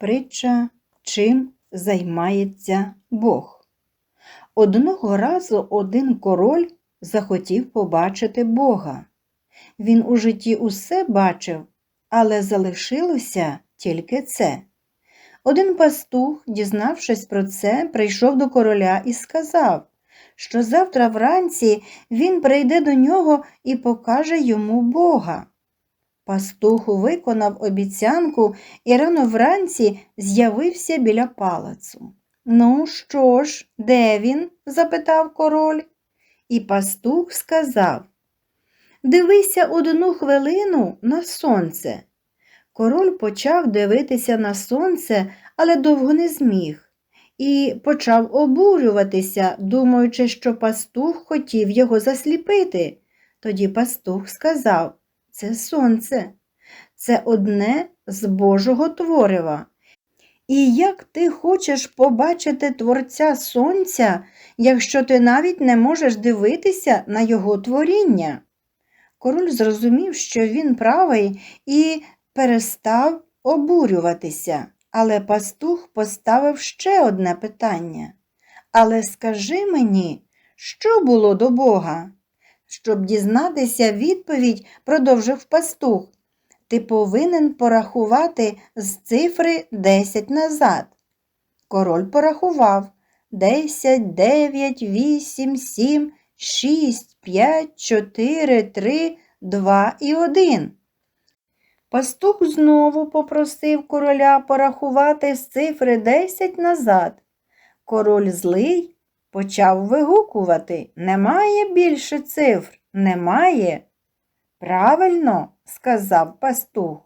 Притча Чим займається Бог. Одного разу один король захотів побачити Бога. Він у житті усе бачив, але залишилося тільки це. Один пастух, дізнавшись про це, прийшов до короля і сказав, що завтра вранці він прийде до нього і покаже йому Бога. Пастух виконав обіцянку і рано вранці з'явився біля палацу. Ну що ж, де він? запитав король. І пастух сказав Дивися одну хвилину на сонце. Король почав дивитися на сонце, але довго не зміг, і почав обурюватися, думаючи, що пастух хотів його засліпити. Тоді пастух сказав це сонце, це одне з Божого творива. І як ти хочеш побачити Творця Сонця, якщо ти навіть не можеш дивитися на його творіння? Король зрозумів, що він правий, і перестав обурюватися, але пастух поставив ще одне питання. Але скажи мені, що було до Бога? Щоб дізнатися відповідь, продовжив пастух, ти повинен порахувати з цифри 10 назад. Король порахував 10, 9, 8, 7, 6, 5, 4, 3, 2 і 1. Пастух знову попросив короля порахувати з цифри 10 назад. Король злий почав вигукувати Немає більше цифр, немає. Правильно, сказав пастух.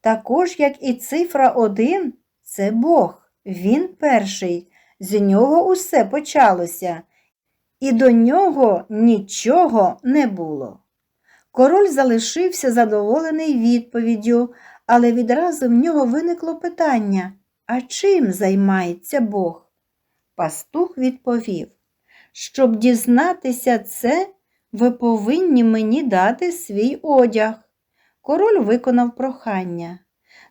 Також, як і цифра 1, це Бог, він перший, з нього усе почалося, і до нього нічого не було. Король залишився задоволений відповіддю, але відразу в нього виникло питання а чим займається Бог? Пастух відповів, щоб дізнатися це, ви повинні мені дати свій одяг. Король виконав прохання.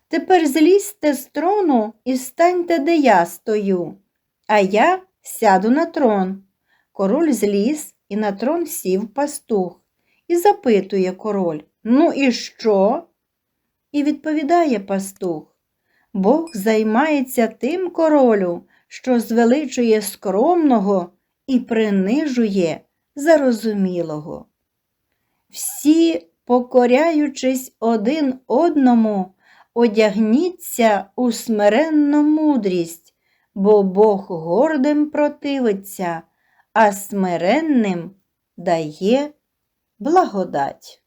Тепер злізьте з трону і станьте, де я стою, а я сяду на трон. Король зліз і на трон сів пастух і запитує король Ну і що? І відповідає пастух Бог займається тим королю, що звеличує скромного і принижує зарозумілого. Всі, покоряючись один одному, одягніться у смиренну мудрість, бо Бог гордим противиться, а смиренним дає благодать.